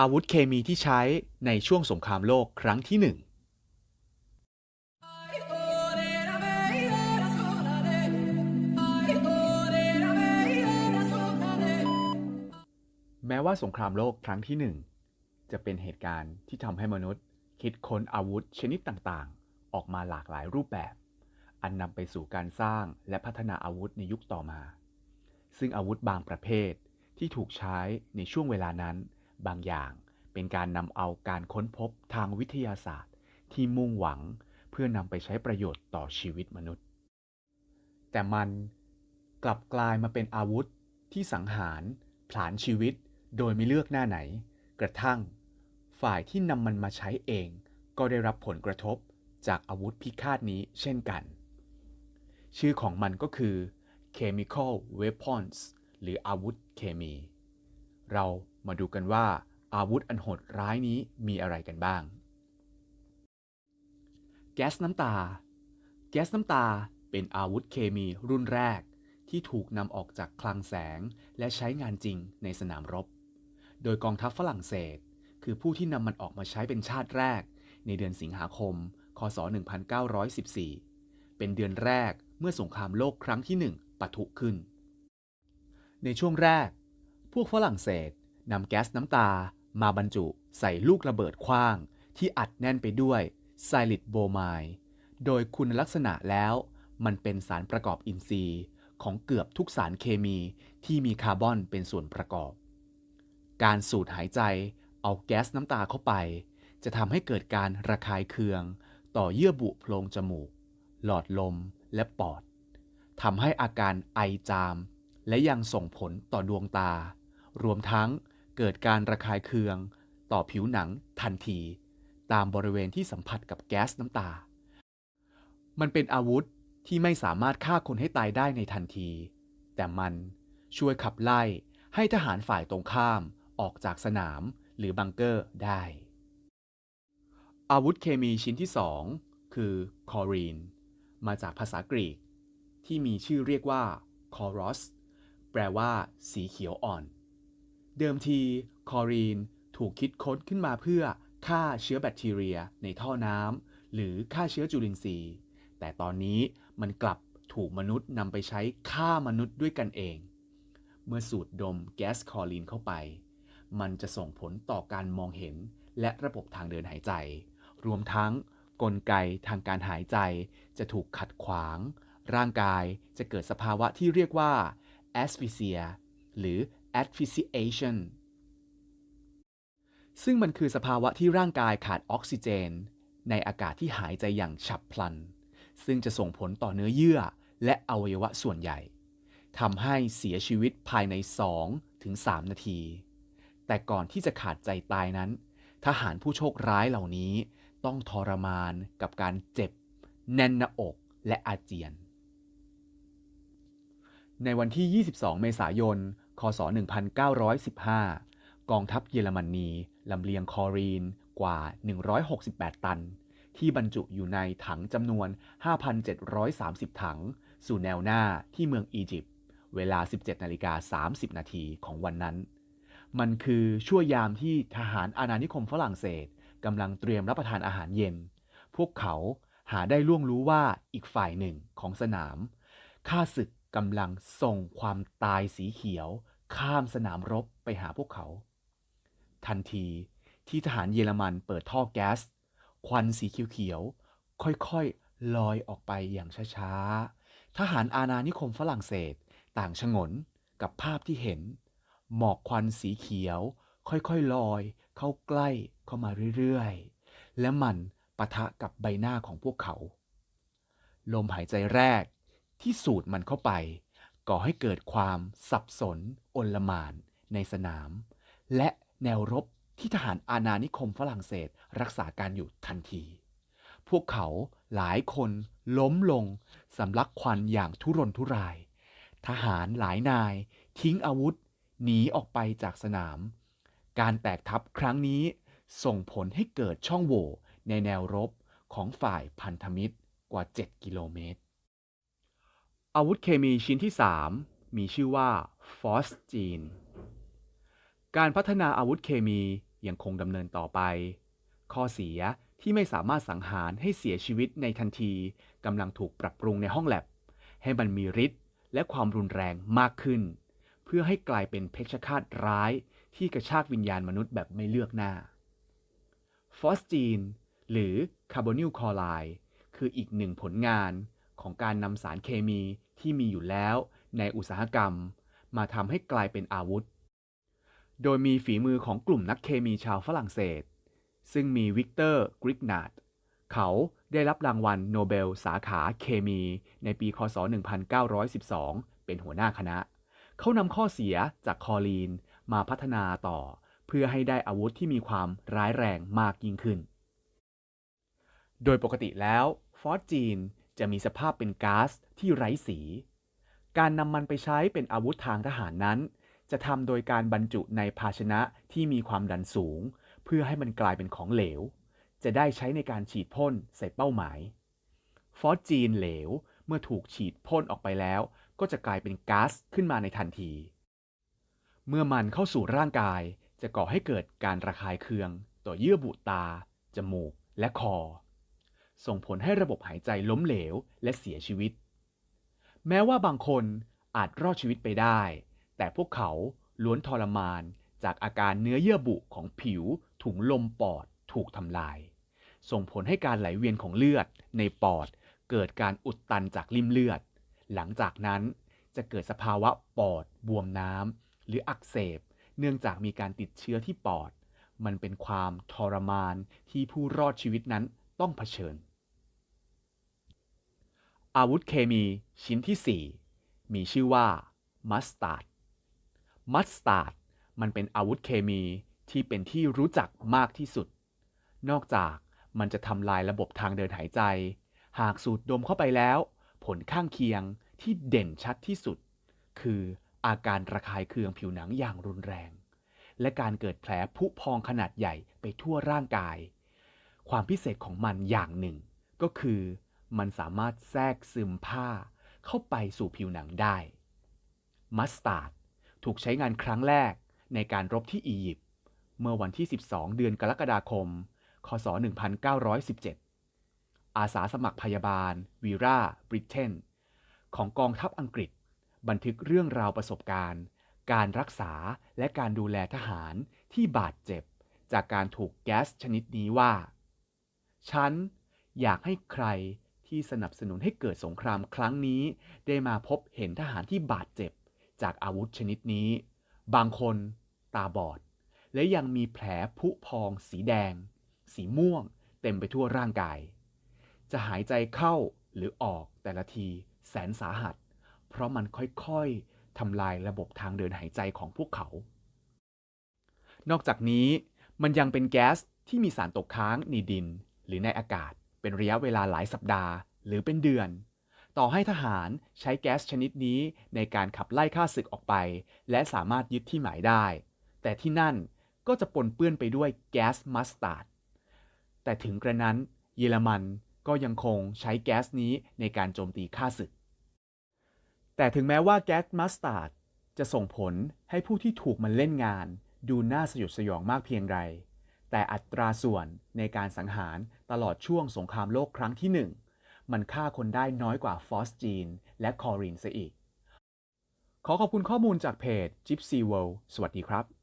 อาวุธเคมีที่ใช้ในช่วงสงครามโลกครั้งที่หนึ่งแม้ว่าสงครามโลกครั้งที่หนึ่งจะเป็นเหตุการณ์ที่ทำให้มนุษย์ คิดค้นอาวุธชนิดต่างๆ ออกมาหลากหลายรูปแบบ อันนำไปสู่การสร้างและพัฒนาอาวุธในยุคต่อมา ซึ่งอาวุธบางประเภทที่ถูกใช้ในช่วงเวลานั้น บางอย่างเป็นการนำเอาการค้นพบทางวิทยาศาสตร์ ที่มุ่งหวังเพื่อนำไปใช้ประโยชน์ต่อชีวิตมนุษย์ แต่มันกลับกลายมาเป็นอาวุธที่สังหาร ผลาญชีวิต โดยไม่เลือกหน้าไหน กระทั่ง ฝ่ายที่นำมันมาใช้เอง ก็ได้รับผลกระทบจากอาวุธพิฆาตนี้เช่นกัน ชื่อของมันก็คือ chemical weapons หรืออาวุธเคมี เรา มาดูกันว่าอาวุธอันโหดร้ายนี้มีอะไรกันบ้าง แก๊สน้ำตา แก๊สน้ำตาเป็นอาวุธเคมีรุ่นแรก ที่ถูกนำออกจากคลังแสงและใช้งานจริงในสนามรบ โดยกองทัพฝรั่งเศส คือผู้ที่นำมันออกมาใช้เป็นชาติแรก ในเดือนสิงหาคม คศ 1914 เป็นเดือนแรกเมื่อสงครามโลกครั้งที่หนึ่งปะทุขึ้น ในช่วงแรก พวกฝรั่งเศส นำแก๊สน้ำตามาบรรจุใส่ลูกระเบิดขว้าง ที่อัดแน่นไปด้วยไซลิดโบไมด์โดยคุณลักษณะแล้วมันเป็นสารประกอบอินทรีย์ของเกือบทุกสารเคมีที่มีคาร์บอนเป็นส่วนประกอบ การสูดหายใจเอาแก๊สน้ำตาเข้าไป จะทำให้เกิดการระคายเคือง ต่อเยื่อบุโพรงจมูก หลอดลมและปอดทำให้อาการไอจาม และยังส่งผลต่อดวงตา รวมทั้ง เกิดการระคายเคือง ต่อผิวหนังทันที ตามบริเวณที่สัมผัสกับแก๊สน้ำตา มันเป็นอาวุธที่ไม่สามารถฆ่าคนให้ตายได้ในทันที แต่มันช่วยขับไล่ให้ทหารฝ่ายตรงข้ามออกจากสนามหรือบังเกอร์ได้ อาวุธเคมีชิ้นที่สองคือคอรีน มาจากภาษากรีก ที่มีชื่อเรียกว่าคอรอสแปลว่า สีเขียวอ่อน เดิมทีคอรีนถูกคิดค้นขึ้นมาเพื่อฆ่าเชื้อแบคทีเรียในท่อน้ำหรือฆ่าเชื้อจุลินทรีย์ แต่ตอนนี้มันกลับถูกมนุษย์นำไปใช้ฆ่ามนุษย์ด้วยกันเอง เมื่อสูดดมแก๊สคอรีนเข้าไป มันจะส่งผลต่อการมองเห็นและระบบทางเดินหายใจ รวมทั้งกลไกทางการหายใจจะถูกขัดขวาง ร่างกายจะเกิดสภาวะที่เรียกว่า asphyxia หรือ asphyxiation ซึ่งมันคือสภาวะที่ร่างกายขาดออกซิเจน ในอากาศที่หายใจอย่างฉับพลัน ซึ่งจะส่งผลต่อเนื้อเยื่อและอวัยวะส่วนใหญ่ทำให้เสียชีวิตภายใน 2 ถึง 3 นาที แต่ก่อนที่จะขาดใจตายนั้น ทหารผู้โชคร้ายเหล่านี้ต้องทรมานกับการเจ็บ แน่นหน้าอกและอาเจียน ในวันที่ 22 เมษายน คศ 1915 กองทัพเยอรมนีลำเลียงคอรีนกว่า 168 ตัน ที่บรรจุอยู่ในถังจำนวน 5,730 ถัง สู่แนวหน้าที่เมืองอียิปต์เวลา 17นาฬิกา30 นาทีของวันนั้น มันคือช่วยามที่ทหารอาณานิคมฝรั่งเศสกำลังเตรียมรับประทานอาหารเย็น พวกเขาหาได้ล่วงรู้ว่าอีกฝ่ายหนึ่งของสนามข้าศึก กำลังส่งความตายสีเขียว ข้ามสนามรบไปหาพวกเขา ทันทีที่ทหารเยอรมันเปิดท่อแก๊ส ควันสีเขียวๆค่อยๆลอยออกไปอย่างช้าๆ ทหารอาณานิคมฝรั่งเศสต่างชงนกับภาพที่เห็น หมอกควันสีเขียว ค่อยๆลอย เข้าใกล้เข้ามาเรื่อยๆ และมันปะทะกับใบหน้าของพวกเขา ลมหายใจแรก ที่สูดมันเข้าไป ก่อให้เกิดความสับสนโอลมานในสนาม และแนวรบที่ทหารอาณานิคมฝรั่งเศสรักษาการอยู่ทันที พวกเขาหลายคนล้มลงสำลักควันอย่างทุรนทุราย ทหารหลายนาย ทิ้งอาวุธ หนีออกไปจากสนาม การแตกทัพครั้งนี้ส่งผลให้เกิดช่องโหว่ในแนวรบของฝ่ายพันธมิตรกว่า 7 กิโลเมตร อาวุธเคมีชิ้นที่ 3 มีชื่อว่าฟอสจีน การพัฒนาอาวุธเคมียังคงดำเนินต่อไป ข้อเสียที่ไม่สามารถสังหารให้เสียชีวิตในทันทีกำลังถูกปรับปรุงในห้องแลบ ให้มันมีฤทธิ์และความรุนแรงมากขึ้น เพื่อให้กลายเป็นเพชฌฆาตร้ายที่กระชากวิญญาณมนุษย์แบบไม่เลือกหน้า ฟอสจีน หรือคาร์บอนิลคลอไรด์คืออีกหนึ่งผลงาน ของการนำสารเคมีที่มีอยู่แล้วในอุตสาหกรรม มาทำให้กลายเป็นอาวุธ โดยมีฝีมือของกลุ่มนักเคมีชาวฝรั่งเศส ซึ่งมีวิกเตอร์กริกนาดเขาได้รับรางวัลโนเบลสาขาเคมีในปี คศ 1912 เป็นหัวหน้าคณะ เขานำข้อเสียจากคอลีนมาพัฒนาต่อ เพื่อให้ได้อาวุธที่มีความร้ายแรงมากยิ่งขึ้น โดยปกติแล้ว ฟอสจีน จะมีสภาพเป็นก๊าซที่ไร้สี การนำมันไปใช้เป็นอาวุธทางทหารนั้น จะทำโดยการบรรจุในภาชนะที่มีความดันสูง เพื่อให้มันกลายเป็นของเหลว จะได้ใช้ในการฉีดพ่นใส่เป้าหมาย ฟอสจีนเหลวเมื่อถูกฉีดพ่นออกไปแล้ว ก็จะกลายเป็นก๊าซขึ้นมาในทันที เมื่อมันเข้าสู่ร่างกายจะก่อให้เกิดการระคายเคือง ต่อเยื่อบุตา จมูก และคอ ส่งผลให้ระบบหายใจล้มเหลวและเสียชีวิต แม้ว่าบางคนอาจรอดชีวิตไปได้ แต่พวกเขาล้วนทรมานจากอาการเนื้อเยื่อบุของผิว ถุงลมปอดถูกทำลาย ส่งผลให้การไหลเวียนของเลือดในปอดเกิดการอุดตันจากริ่มเลือด หลังจากนั้นจะเกิดสภาวะปอดบวมน้ำหรืออักเสบ เนื่องจากมีการติดเชื้อที่ปอด มันเป็นความทรมานที่ผู้รอดชีวิตนั้นต้องเผชิญ อาวุธเคมีชิ้นที่ 4 มีชื่อว่ามัสตาร์ด มัสตาร์ดมันเป็นอาวุธเคมีที่เป็นที่รู้จักมากที่สุด นอกจากมันจะทำลายระบบทางเดินหายใจ หากสูดดมเข้าไปแล้ว ผลข้างเคียงที่เด่นชัดที่สุด คืออาการระคายเคืองผิวหนังอย่างรุนแรง และการเกิดแผลผุพองขนาดใหญ่ไปทั่วร่างกาย ความพิเศษของมันอย่างหนึ่ง ก็คือ มันสามารถแทรกซึมผ้าเข้าไปสู่ผิวหนังได้มัสตาร์ดถูกใช้งานครั้งแรกในการรบที่อียิปต์เมื่อวันที่ 12 เดือนกรกฎาคม คศ 1917 อาสาสมัครพยาบาล วีราบริเทน ของกองทัพอังกฤษ บันทึกเรื่องราวประสบการณ์ การรักษาและการดูแลทหารที่บาดเจ็บ จากการถูกแก๊สชนิดนี้ว่า ฉันอยากให้ใคร ที่สนับสนุนให้เกิดสงครามครั้งนี้ ได้มาพบเห็นทหารที่บาดเจ็บ จากอาวุธชนิดนี้ บางคนตาบอด และยังมีแผลผุพอง สีแดง สีม่วง เต็มไปทั่วร่างกาย จะหายใจเข้าหรือออกแต่ละทีแสนสาหัส เพราะมันค่อยๆทำลายระบบทางเดินหายใจของพวกเขา นอกจากนี้มันยังเป็นแก๊สที่มีสารตกค้างในดินหรือในอากาศ เป็นระยะเวลาหลายสัปดาห์ หรือเป็นเดือน ต่อให้ทหารใช้แก๊สชนิดนี้ในการขับไล่ข้าศึกออกไป และสามารถยึดที่หมายได้ แต่ที่นั่นก็จะปนเปื้อนไปด้วยแก๊สมัสตาร์ดแต่ถึงกระนั้นเยอรมันก็ยังคงใช้แก๊สนี้ในการโจมตีข้าศึก แต่ถึงแม้ว่าแก๊สมัสตาร์ดจะส่งผลให้ผู้ที่ถูกมันเล่นงาน ดูน่าสยดสยองมากเพียงไร แต่อัตราส่วนในการสังหารตลอดช่วงสงครามโลกครั้งที่หนึ่งมันฆ่าคนได้น้อยกว่าฟอสจีน และคอรินซะอีก ขอขอบคุณข้อมูลจากเพจ Gypsy World สวัสดีครับ